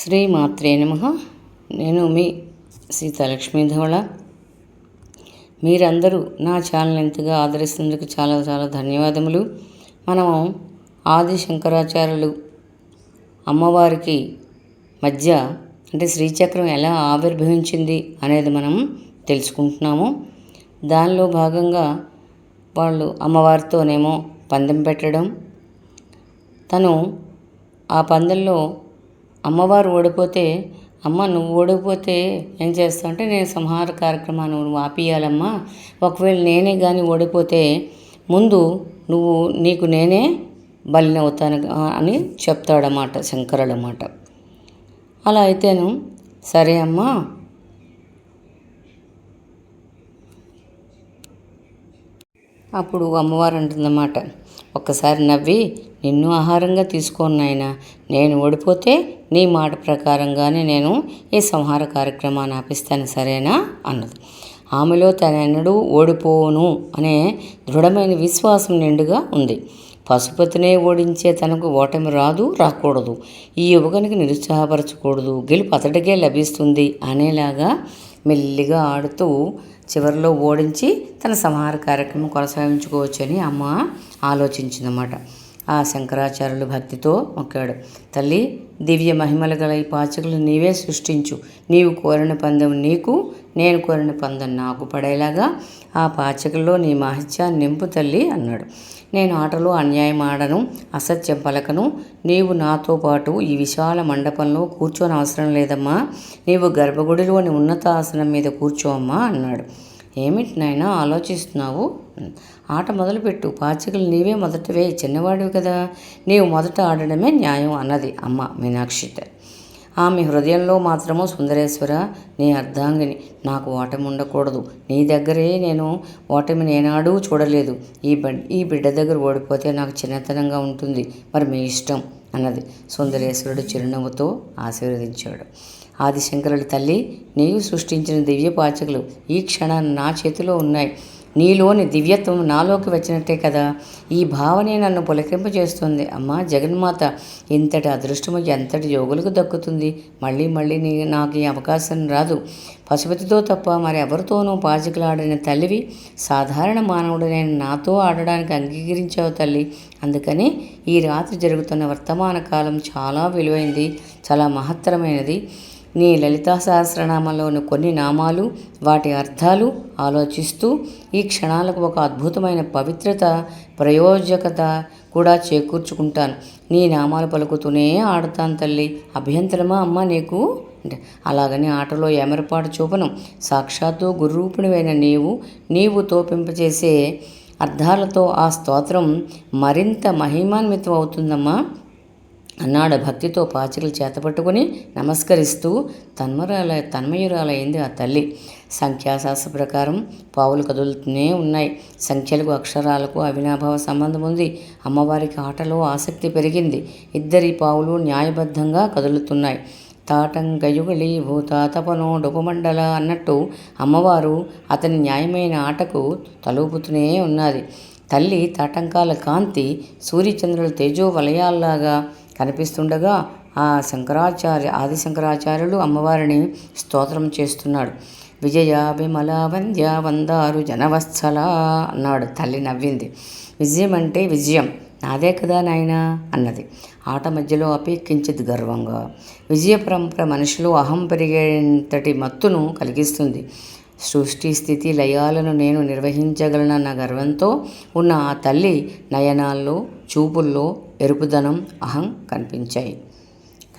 శ్రీమాత్రే నమ. నేను మీ సీతాలక్ష్మీ ధవళ. మీరందరూ నా ఛానల్ ఎంతగా ఆదరిస్తున్నందుకు చాలా చాలా ధన్యవాదములు. మనము ఆది శంకరాచార్యులు అమ్మవారికి మధ్య అంటే శ్రీచక్రం ఎలా ఆవిర్భవించింది అనేది మనం తెలుసుకుంటున్నాము. దానిలో భాగంగా వాళ్ళు అమ్మవారితోనేమో పందెం పెట్టడం. తను ఆ పందెంలో అమ్మవారు ఓడిపోతే అమ్మ నువ్వు ఓడిపోతే ఏం చేస్తావు? అంటే నేను సంహార కార్యక్రమాన్ని నువ్వు ఆపియాలమ్మా ఒకవేళ నేనే కానీ ఓడిపోతే ముందు నువ్వు నీకు నేనే బలినవుతాను అని చెప్తాడన్నమాట శంకరుడు అన్నమాట. అలా అయితేను సరే అమ్మా. అప్పుడు అమ్మవారు అంటుందన్నమాట ఒక్కసారి నవ్వి నిన్ను ఆహారంగా తీసుకోను నాయన. నేను ఓడిపోతే నీ మాట ప్రకారంగానే నేను ఈ సంహార కార్యక్రమాన్ని ఆపిస్తాను సరేనా? అన్నది. ఆమెలో తనెన్నడూ ఓడిపోను అనే దృఢమైన విశ్వాసం నిండుగా ఉంది. పశుపతినే ఓడించే తనకు ఓటమి రాదు రాకూడదు. ఈ యువకునికి నిరుత్సాహపరచకూడదు. గెలుపు అతడికే లభిస్తుంది అనేలాగా మెల్లిగా ఆడుతూ చివరిలో ఓడించి తన సంహార కార్యక్రమం కొనసాగించుకోవచ్చని అమ్మ ఆలోచించిందన్నమాట. ఆ శంకరాచార్యులు భక్తితో మొక్కాడు. తల్లి దివ్య మహిమలు గల ఈ పాచకులు నీవే సృష్టించు. నీవు కోరిన పందెం నీకు నేను కోరిన పందెం నాకు పడేలాగా ఆ పాచకుల్లో నీ మహత్యాన్ని నింపు తల్లి అన్నాడు. నేను ఆటలో అన్యాయం ఆడను అసత్యం పలకను. నీవు నాతో పాటు ఈ విశాల మండపంలో కూర్చోని అవసరం లేదమ్మా. నీవు గర్భగుడిలోని ఉన్నత ఆసనం మీద కూర్చోమ్మా అన్నాడు. ఏమిటి నాయన ఆలోచిస్తున్నావు? ఆట మొదలుపెట్టు. పాచికలు నీవే మొదటవే. చిన్నవాడివి కదా. నీవు మొదట ఆడడమే న్యాయం అన్నది అమ్మ మీనాక్షిత ఆమె హృదయంలో మాత్రము సుందరేశ్వర నీ అర్ధాంగిని. నాకు ఓటమి ఉండకూడదు నీ దగ్గరే నేను ఓటమి నేనాడు చూడలేదు. ఈ ఈ బిడ్డ దగ్గర ఓడిపోతే నాకు చిన్నతనంగా ఉంటుంది. మరి మీ ఇష్టం అన్నది సుందరేశ్వరుడు చిరునవ్వుతో ఆశీర్వదించాడు. ఆదిశంకరుడి తల్లి నీవు సృష్టించిన దివ్య పాచకులు ఈ క్షణాన్ని నా చేతిలో ఉన్నాయి. నీలోని దివ్యత్వం నాలోకి వచ్చినట్టే కదా. ఈ భావనే నన్ను పులకింపజేస్తుంది అమ్మా జగన్మాత ఇంతటి అదృష్టము ఎంతటి యోగులకు దక్కుతుంది? మళ్ళీ మళ్ళీ నీ నాకు ఈ అవకాశం రాదు. పశుపతితో తప్ప మరి ఎవరితోనూ తల్లివి సాధారణ మానవుడైన నాతో ఆడడానికి అంగీకరించావు తల్లి. అందుకని ఈ రాత్రి జరుగుతున్న వర్తమాన కాలం చాలా విలువైంది చాలా మహత్తరమైనది. నీ లలితా సహస్రనామంలోని కొన్ని నామాలు వాటి అర్థాలు ఆలోచిస్తూ ఈ క్షణాలకు ఒక అద్భుతమైన పవిత్రత ప్రయోజకత కూడా చేకూర్చుకుంటాను. నీ నామాలు పలుకుతూనే ఆడతాను తల్లి. అభ్యంతరమా అమ్మ నీకు? అంటే అలాగని ఆటలో ఎమరపాటు చూపను. సాక్షాత్తు గురూపిణివైన నీవు నీవు తోపింపచేసే అర్థాలతో ఆ స్తోత్రం మరింత మహిమాన్వితం అవుతుందమ్మా అన్నాడు భక్తితో పాచికలు చేతపట్టుకుని నమస్కరిస్తూ తన్మరాల తన్మయురాలైంది ఆ తల్లి. సంఖ్యాశాస్త్ర ప్రకారం పావులు కదులుతూనే ఉన్నాయి. సంఖ్యలకు అక్షరాలకు అవినాభావ సంబంధం ఉంది. అమ్మవారికి ఆటలో ఆసక్తి పెరిగింది. ఇద్దరి పావులు న్యాయబద్ధంగా కదులుతున్నాయి. తాటంకయుగళి భూతాతపనో డొపమండల అన్నట్టు అమ్మవారు అతని న్యాయమైన ఆటకు తలూపుతూనే ఉన్నది. తల్లి తాటంకాల కాంతి సూర్యచంద్రుల తేజో వలయాల్లాగా కనిపిస్తుండగా ఆ శంకరాచార్య ఆది శంకరాచార్యులు అమ్మవారిని స్తోత్రం చేస్తున్నాడు. విజయ విమల వంద్య వందారు జనవత్సల అన్నాడు. తల్లి నవ్వింది. విజయం అంటే విజయం. నాదే కదా నాయనా అన్నది. ఆట మధ్యలో అపేక్షించేది గర్వంగా. విజయ పరంపర మనిషిలో అహం పెరిగేంతటి మత్తును కలిగిస్తుంది. సృష్టి స్థితి లయాలను నేను నిర్వహించగలనన్న గర్వంతో ఉన్న ఆ తల్లి నయనాల్లో చూపుల్లో ఎరుపుదనం అహం కనిపించాయి.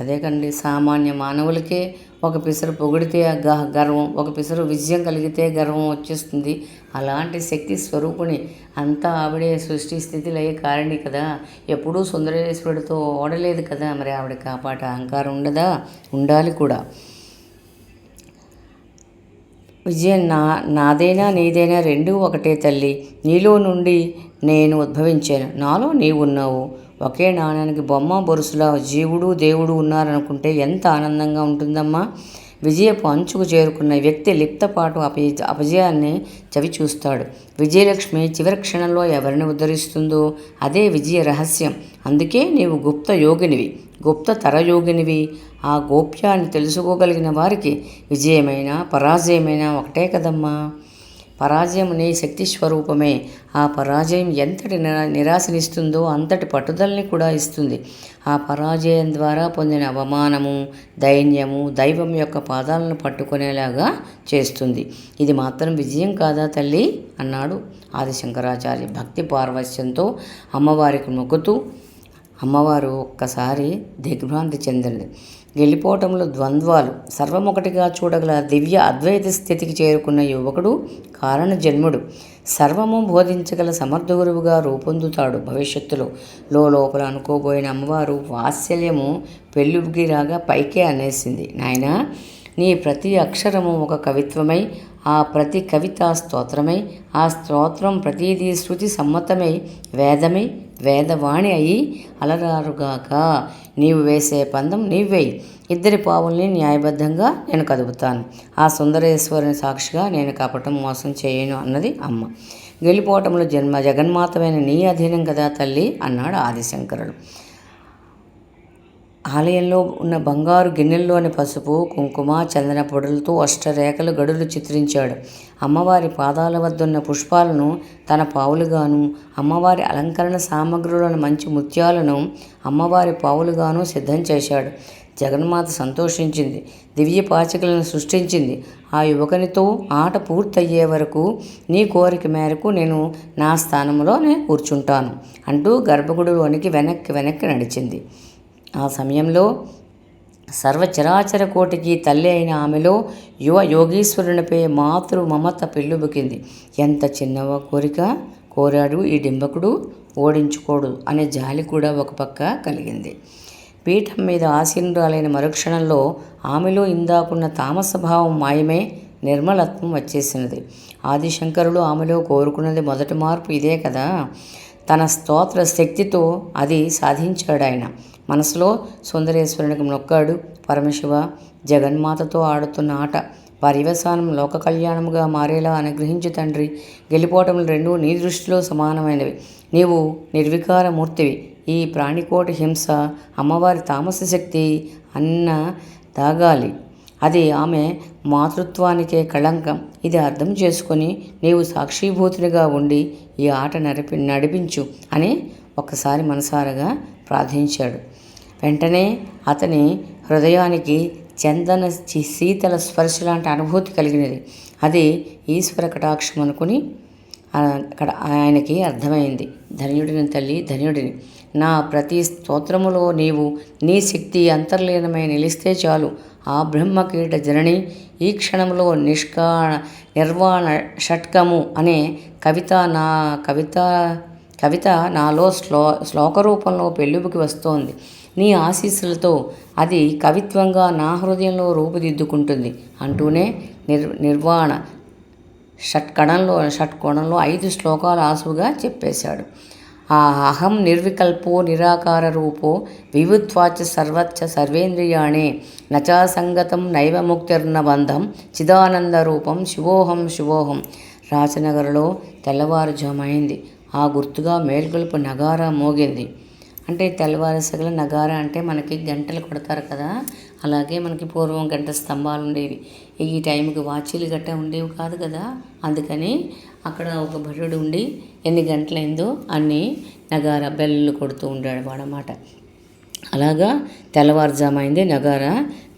అదే కండి సామాన్య మానవులకే ఒక పిసరు పొగిడితే గర్వం ఒక పిసరు విజయం కలిగితే గర్వం వచ్చేస్తుంది. అలాంటి శక్తి స్వరూపుణి అంతా ఆవిడే సృష్టి స్థితిలో అయ్యే కారణి కదా. ఎప్పుడూ సుందరేశ్వరుడితో ఓడలేదు కదా. మరి ఆవిడ కాపాట అహంకారం ఉండదా? ఉండాలి కూడా. విజయం నా నాదైనా నీదైనా రెండూ ఒకటే తల్లి. నీలో నుండి నేను ఉద్భవించాను. నాలో నీవు ఉన్నావు ఒకే నాణానికి బొమ్మ బొరుసులా జీవుడు దేవుడు ఉన్నారనుకుంటే ఎంత ఆనందంగా ఉంటుందమ్మా. విజయపు అంచుకు చేరుకున్న వ్యక్తి లిప్తపాటు అపజ అపజయాన్ని చవి చూస్తాడు విజయలక్ష్మి చివరి క్షణంలో ఎవరిని ఉద్ధరిస్తుందో అదే విజయ రహస్యం. అందుకే నీవు గుప్త యోగినివి. గుప్త తరయోగినివి. ఆ గోప్యాన్ని తెలుసుకోగలిగిన వారికి విజయమైనా పరాజయమైనా ఒకటే కదమ్మా. పరాజయం నీ శక్తి స్వరూపమే. ఆ పరాజయం ఎంతటి నిరా నిరాశనిస్తుందో అంతటి పట్టుదలని కూడా ఇస్తుంది. ఆ పరాజయం ద్వారా పొందిన అవమానము దైన్యము దైవం యొక్క పాదాలను పట్టుకునేలాగా చేస్తుంది. ఇది మాత్రం విజయం కాదా తల్లి? అన్నాడు ఆదిశంకరాచార్య భక్తి పార్వశ్యంతో అమ్మవారికి మొక్కుతూ. అమ్మవారు ఒక్కసారి దిగ్భ్రాంతి చెందింది. వెళ్ళిపోవటంలో ద్వంద్వాలు. సర్వమొకటిగా చూడగల దివ్య అద్వైత స్థితికి చేరుకున్న యువకుడు కారణ జన్ముడు సర్వము బోధించగల సమర్థ గురువుగా రూపొందుతాడు భవిష్యత్తులో. లోపల అనుకోబోయిన అమ్మవారు వాత్సల్యము పెళ్ళిగిరాగా పైకే అనేసింది. నాయనా నీ ప్రతి అక్షరము ఒక కవిత్వమై ఆ ప్రతి కవిత స్తోత్రమై ఆ స్తోత్రం ప్రతిదీ శృతి సమ్మతమై వేదమై వేదవాణి అయి అలరారుగాక. నీవు వేసే పందం నీవేయి ఇద్దరి పావుల్ని న్యాయబద్ధంగా నేను కదుపుతాను. ఆ సుందరేశ్వరుని సాక్షిగా నేను కపటం మోసం చేయను అన్నది అమ్మ. గెలిపోవటంలో జన్మ జగన్మాతమైన నీ అధీనం కదా తల్లి అన్నాడు ఆదిశంకరుడు. ఆలయంలో ఉన్న బంగారు గిన్నెల్లోని పసుపు కుంకుమ చందన పొడులతో అష్టరేఖలు గడులు చిత్రించాడు. అమ్మవారి పాదాల వద్ద ఉన్న పుష్పాలను తన పావులుగాను అమ్మవారి అలంకరణ సామగ్రులను మంచి ముత్యాలను అమ్మవారి పావులుగాను సిద్ధం చేశాడు. జగన్మాత సంతోషించింది దివ్య పాచికలను సృష్టించింది. ఆ యువకునితో ఆట పూర్తయ్యే వరకు నీ కోరిక మేరకు నేను నా స్థానంలోనే కూర్చుంటాను అంటూ గర్భగుడిలోనికి వెనక్కి వెనక్కి నడిచింది. ఆ సమయంలో సర్వచరాచర కోటికి తల్లి అయిన ఆమెలో యువ యోగీశ్వరునిపై మాతృ మమత పెళ్ళుబుకింది ఎంత చిన్నవ కోరిక? కోరాడు ఈ డింబకుడు. ఓడించుకోడు అనే జాలి కూడా ఒక పక్క కలిగింది. పీఠం మీద ఆసీనురాలైన మరుక్షణంలో ఆమెలో ఇందాకున్న తామసభావం మాయమే నిర్మలత్వం వచ్చేసినది. ఆదిశంకరుడు ఆమెలో కోరుకున్నది మొదటి మార్పు ఇదే కదా? తన స్తోత్ర శక్తితో అది సాధించాడు ఆయన మనసులో సుందరేశ్వరునికి నొక్కాడు పరమశివ. జగన్మాతతో ఆడుతున్న ఆట పర్యవసానం లోక కళ్యాణముగా మారేలా అనుగ్రహించు తండ్రి. గెలిపోవటములు రెండూ నీ దృష్టిలో సమానమైనవి. నీవు నిర్వికారమూర్తివి. ఈ ప్రాణికోటి హింస అమ్మవారి తామస శక్తి అన్న దాగాలి అది ఆమె మాతృత్వానికే కళంకం. ఇది అర్థం చేసుకొని నీవు సాక్షిభూతునిగా ఉండి ఈ ఆట నడిపి నడిపించు అని ఒక్కసారి మనసారగా ప్రార్థించాడు. వెంటనే అతని హృదయానికి చందన శీతల స్పర్శ లాంటి అనుభూతి కలిగినది. అది ఈశ్వర కటాక్షం అనుకుని అక్కడ ఆయనకి అర్థమైంది. ధన్యుడిని తల్లి ధన్యుడిని. నా ప్రతి స్తోత్రములో నీవు నీ శక్తి అంతర్లీనమై నిలిస్తే చాలు. ఆ బ్రహ్మకీట జనని ఈ క్షణంలో నిష్కా నిర్వాణ షట్కము అనే కవిత నా కవిత కవిత నాలో శ్లో శ్లోక రూపంలో పెళ్ళుబుకి వస్తోంది. నీ ఆశీస్సులతో అది కవిత్వంగా నా హృదయంలో రూపుదిద్దుకుంటుంది అంటూనే నిర్ నిర్వాణ షట్కణంలో షట్కోణంలో ఐదు శ్లోకాలు ఆసుగా చెప్పేశాడు. ఆ అహం నిర్వికల్పో నిరాకార రూపో వివుత్వాచ సర్వచ్చ సర్వేంద్రియాణే నచా సంగతం నైవ ముక్తిర్న బంధం చిదానంద రూపం శివోహం శివోహం. రాజనగర్లో తెల్లవారుజామైంది ఆ గుర్తుగా మేల్కొలుపు నగారా మోగింది. అంటే తెల్లవారుసగల నగార అంటే మనకి గంటలు కొడతారు కదా. అలాగే మనకి పూర్వం గంట స్తంభాలు ఉండేవి. ఈ టైంకి వాచీలు గట్ట ఉండేవి కాదు కదా. అందుకని అక్కడ ఒక భటుడు ఉండి ఎన్ని గంటలైందో అన్ని నగార బెల్లు కొడుతూ ఉండాడు వాడనమాట అలాగా తెల్లవారుజామైంది నగార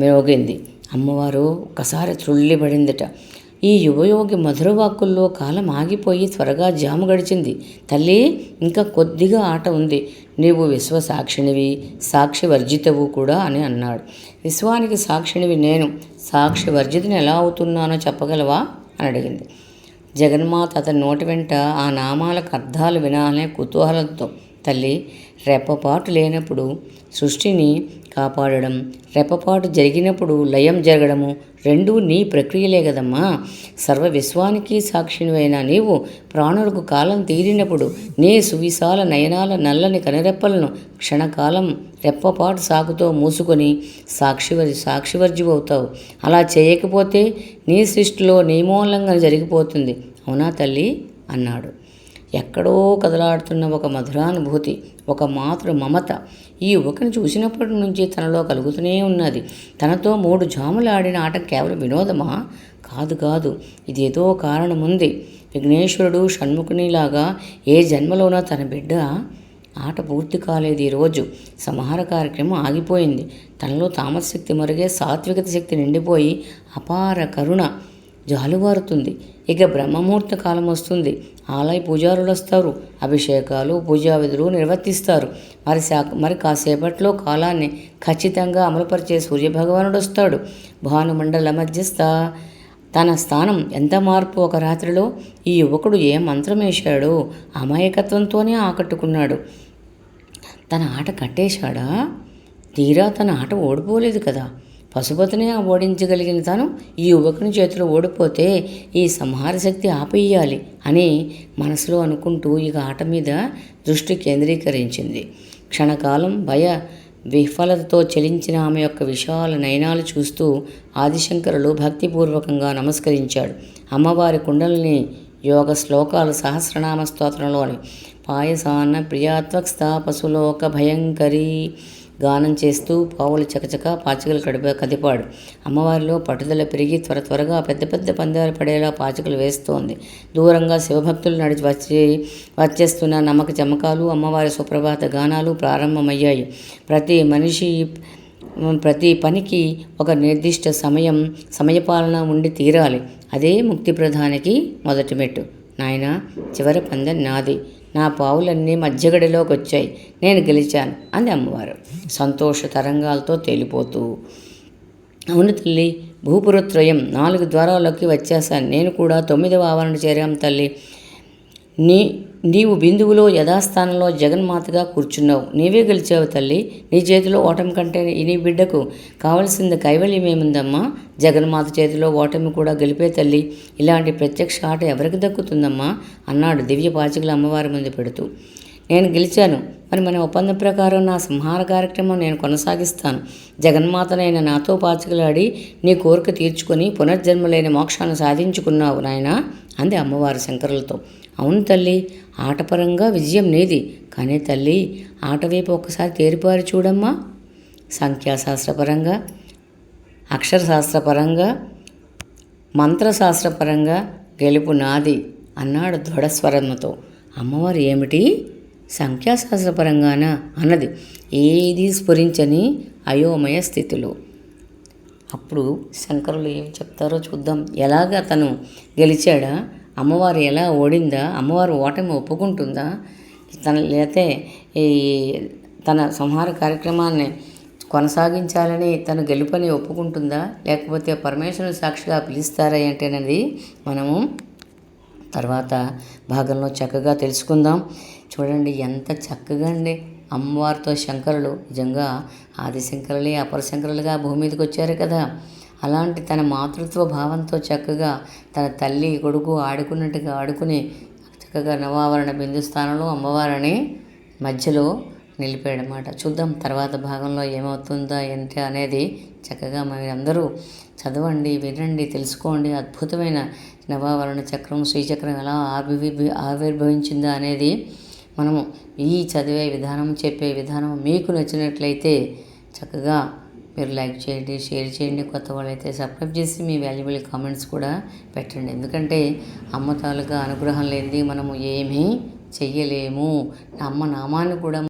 మ్రోగింది అమ్మవారు ఒక్కసారి త్రుళ్ళిపడిందట ఈ యువయోగి మధుర వాక్కుల్లో కాలం ఆగిపోయి త్వరగా జాము గడిచింది. తల్లి ఇంకా కొద్దిగా ఆట ఉంది. నీవు విశ్వసాక్షినివి సాక్షి వర్జితవు కూడా అని అన్నాడు. విశ్వానికి సాక్షినివి నేను. సాక్షి వర్జితని ఎలా అవుతున్నానో చెప్పగలవా? అని అడిగింది. జగన్మాత అతని నోటి వెంట ఆ నామాలకు అర్థాలు వినాలనే కుతూహలంతో తల్లి రెప్పపాటు లేనప్పుడు సృష్టిని కాపాడడం రెప్పపాటు జరిగినప్పుడు లయం జరగడము రెండు నీ ప్రక్రియలే కదమ్మా. సర్వ విశ్వానికి సాక్షినివైన నీవు ప్రాణులకు కాలం తీరినప్పుడు నీ సువిశాల నయనాల నల్లని కనరెప్పలను క్షణకాలం రెప్పపాటు సాకుతో మూసుకొని సాక్షివర్ సాక్షివర్జివవుతావు. అలా చేయకపోతే నీ సృష్టిలో నియమోల్లంఘన జరిగిపోతుంది. అవునా తల్లి? అన్నాడు. ఎక్కడో కదలాడుతున్న ఒక మధురానుభూతి ఒక మాతృ మమత ఈ యువకుని చూసినప్పటి నుంచి తనలో కలుగుతూనే ఉన్నది. తనతో మూడు జాములు ఆడిన ఆట కేవలం వినోదమా? కాదు కాదు ఇదేదో కారణముంది. విఘ్నేశ్వరుడు షణ్ముఖునిలాగా ఏ జన్మలోనో తన బిడ్డ ఆట పూర్తి కాలేదు ఈరోజు సంహార కార్యక్రమం ఆగిపోయింది. తనలో తామశక్తి మరిగే సాత్వికత శక్తి నిండిపోయి అపార కరుణ జాలువారుతుంది. ఇక బ్రహ్మముహూర్త కాలం వస్తుంది. ఆలయ పూజారులు వస్తారు అభిషేకాలు పూజా విధులు నిర్వర్తిస్తారు. మరి శా మరి కాసేపట్లో కాలాన్ని ఖచ్చితంగా అమలుపరిచే సూర్యభగవానుడు వస్తాడు భానుమండల మధ్యస్థ తన స్థానం ఎంత మార్పు ఒక రాత్రిలో? ఈ యువకుడు ఏ మంత్రం వేశాడో? అమాయకత్వంతోనే ఆకట్టుకున్నాడు. తన ఆట కట్టేశాడా? తీరా తన ఆట ఓడిపోలేదు కదా? పశుపతిని ఓడించగలిగిన తను ఈ యువకుని చేతిలో ఓడిపోతే ఈ సంహార శక్తి ఆపేయాలి అని మనసులో అనుకుంటూ ఇక ఆట మీద దృష్టి కేంద్రీకరించింది. క్షణకాలం భయ విఫలతతో చలించిన ఆమె యొక్క విశాల నయనాలు చూస్తూ ఆదిశంకరులు భక్తిపూర్వకంగా నమస్కరించాడు. అమ్మవారి కుండలని యోగ శ్లోకాలు సహస్రనామ స్తోత్రంలోని పాయసాన్న ప్రియాత్వక్ స్థాపసులోక భయంకరీ గానం చేస్తూ పావులు చకచక పాచికలు కడిప కదిపాడు. అమ్మవారిలో పట్టుదల పెరిగి త్వర త్వరగా పెద్ద పెద్ద పందాలు పడేలా పాచికలు వేస్తోంది. దూరంగా శివభక్తులు నడిచి వచ్చి వచ్చేస్తున్న నమ్మక చమకాలు అమ్మవారి సుప్రభాత గానాలు ప్రారంభమయ్యాయి. ప్రతి మనిషి ప్రతి పనికి ఒక నిర్దిష్ట సమయం సమయపాలన ఉండి తీరాలి. అదే ముక్తి ప్రధానికి మొదటి మెట్టు. నాయన చివరి పందెం నాది. నా పావులన్నీ మధ్యగడిలోకి వచ్చాయి. నేను గెలిచాను అంది అమ్మవారు సంతోష తరంగాలతో తేలిపోతూ అవును తల్లి భూపురత్రయం నాలుగు ద్వారాల్లోకి వచ్చేసాను నేను కూడా తొమ్మిదవ ఆవరణ చేరాం తల్లి. నీ నీవు బిందువులో యథాస్థానంలో జగన్మాతగా కూర్చున్నావు. నీవే గెలిచావు తల్లి. నీ చేతిలో ఓటమి కంటే నీ బిడ్డకు కావలసింది కైవల్యమేముందమ్మా జగన్మాత చేతిలో ఓటమి కూడా గెలిపే తల్లి. ఇలాంటి ప్రత్యక్ష ఆట ఎవరికి దక్కుతుందమ్మా? అన్నాడు దివ్య పాచికల అమ్మవారి ముందు పెడుతూ. నేను గెలిచాను. మరి మన ఒప్పందం ప్రకారం నా సంహార కార్యక్రమం నేను కొనసాగిస్తాను. జగన్మాతనైన నాతో పాచికలాడి నీ కోరిక తీర్చుకొని పునర్జన్మలేని మోక్షాన్ని సాధించుకున్నావు నాయన అంది అమ్మవారి శంకరులతో. అవును తల్లి ఆటపరంగా విజయం నీది. కానీ తల్లి ఆటవైపు ఒక్కసారి తేరిపారి చూడమ్మా. సంఖ్యాశాస్త్రపరంగా అక్షరశాస్త్రపరంగా మంత్రశాస్త్రపరంగా గెలుపు నాది అన్నాడు దృఢస్వరంతో అమ్మవారు ఏమిటి? సంఖ్యాశాస్త్రపరంగానా? అన్నది. ఏది స్ఫురించని అయోమయ స్థితిలో. అప్పుడు శంకరులు ఏం చెప్తారో చూద్దాం. ఎలాగ అతను గెలిచాడా? అమ్మవారు ఎలా ఓడిందా? అమ్మవారు ఓటమి ఒప్పుకుంటుందా? తన లేతే ఈ తన సంహార కార్యక్రమాన్ని కొనసాగించాలని తను గెలుపని ఒప్పుకుంటుందా? లేకపోతే పరమేశ్వరుని సాక్షిగా పిలుస్తారా ఏంటనేది మనము తర్వాత భాగంలో చక్కగా తెలుసుకుందాం. చూడండి ఎంత చక్కగా అండి. అమ్మవారితో శంకరులు నిజంగా ఆదిశంకరులే అపర శంకరులుగా భూమి మీదకి వచ్చారు కదా. అలాంటి తన మాతృత్వ భావంతో చక్కగా తన తల్లి కొడుకు ఆడుకున్నట్టుగా ఆడుకుని చక్కగా నవావరణ బిందు స్థానంలో అమ్మవారిని మధ్యలో నిలిపాడనమాట చూద్దాం తర్వాత భాగంలో ఏమవుతుందా ఏంటి అనేది చక్కగా అందరూ చదవండి వినండి తెలుసుకోండి. అద్భుతమైన నవావరణ చక్రం శ్రీచక్రం ఎలా ఆవిర్భి ఆవిర్భవించిందా అనేది మనము ఈ చదివే విధానం చెప్పే విధానం మీకు నచ్చినట్లయితే చక్కగా మీరు లైక్ చేయండి షేర్ చేయండి కొత్త వాళ్ళైతే సబ్స్క్రైబ్ చేసి మీ వాల్యుబుల్ కామెంట్స్ కూడా పెట్టండి. ఎందుకంటే అమ్మ తాలూకా అనుగ్రహం లేనిది మనము ఏమీ చెయ్యలేము. అమ్మ నామాన్ని కూడా